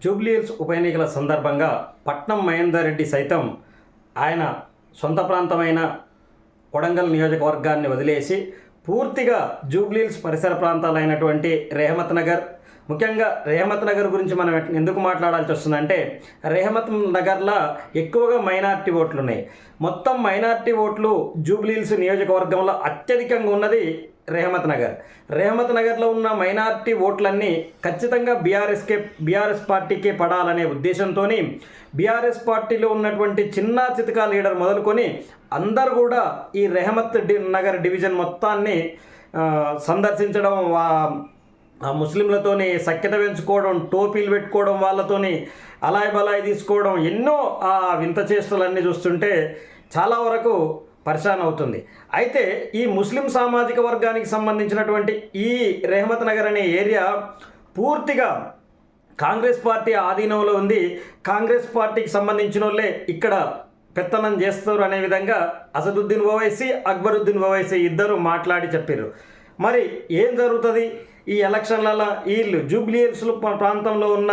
జూబ్లీహిల్స్ ఉప ఎన్నికల సందర్భంగా పట్నం మహేందర్ రెడ్డి సైతం ఆయన సొంత ప్రాంతమైన కొడంగల్ నియోజకవర్గాన్ని వదిలేసి పూర్తిగా జూబ్లీహిల్స్ పరిసర ప్రాంతాలైనటువంటి రేహమత్ నగర్ ముఖ్యంగా రేహమత్ నగర్ గురించి మనం ఎందుకు మాట్లాడాల్సి వస్తుందంటే రేహమత్ నగర్లో ఎక్కువగా మైనార్టీ ఓట్లు ఉన్నాయి మొత్తం మైనార్టీ ఓట్లు జూబ్లీహిల్స్ నియోజకవర్గంలో అత్యధికంగా ఉన్నది రేహమత్ నగర్. రేహమత్ నగర్లో ఉన్న మైనార్టీ ఓట్లన్నీ ఖచ్చితంగా బీఆర్ఎస్కే బీఆర్ఎస్ పార్టీకే పడాలనే ఉద్దేశంతో బీఆర్ఎస్ పార్టీలో ఉన్నటువంటి చిన్న చితకా లీడర్ మొదలుకొని అందరు కూడా ఈ రెహమత్ డి నగర్ డివిజన్ మొత్తాన్ని సందర్శించడం వా- ఆ ముస్లింలతోని సఖ్యత పెంచుకోవడం టోపీలు పెట్టుకోవడం వాళ్ళతోని అలాయ్ బలాయ్ తీసుకోవడం ఎన్నో ఆ వింత చేష్టలన్నీ చూస్తుంటే చాలా వరకు పరిశాన్ అవుతుంది. అయితే ఈ ముస్లిం సామాజిక వర్గానికి సంబంధించినటువంటి ఈ రెహమత్ నగర్ అనే ఏరియా పూర్తిగా కాంగ్రెస్ పార్టీ ఆధీనంలో ఉంది. కాంగ్రెస్ పార్టీకి సంబంధించిన వాళ్ళే ఇక్కడ పెత్తనం చేస్తారు అనే విధంగా అసదుద్దీన్ ఓవైసీ అక్బరుద్దీన్ ఓవైసీ ఇద్దరు మాట్లాడి చెప్పారు మరి ఏం జరుగుతుంది? ఈ ఎలక్షన్లలో వీళ్ళు జూబ్లీహిల్స్ ప్రాంతంలో ఉన్న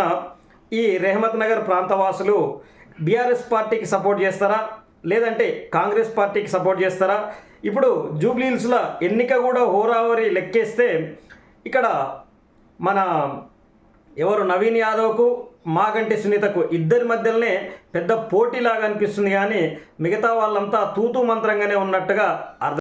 ఈ రెహమత్ నగర్ ప్రాంతవాసులు బీఆర్ఎస్ పార్టీకి సపోర్ట్ చేస్తారా? లేదంటే కాంగ్రెస్ పార్టీకి సపోర్ట్ చేస్తారా? ఇప్పుడు జూబ్లీహిల్స్లో ఎన్నిక కూడా హోరావరి లెక్కేస్తే ఇక్కడ మన ఎవరు నవీన్ యాదవ్కు మాగంటి సునీతకు ఇద్దరి మధ్యలోనే పెద్ద పోటీలాగా అనిపిస్తుంది కానీ మిగతా వాళ్ళంతా తూతూ మంత్రంగానే ఉన్నట్టుగా అర్థం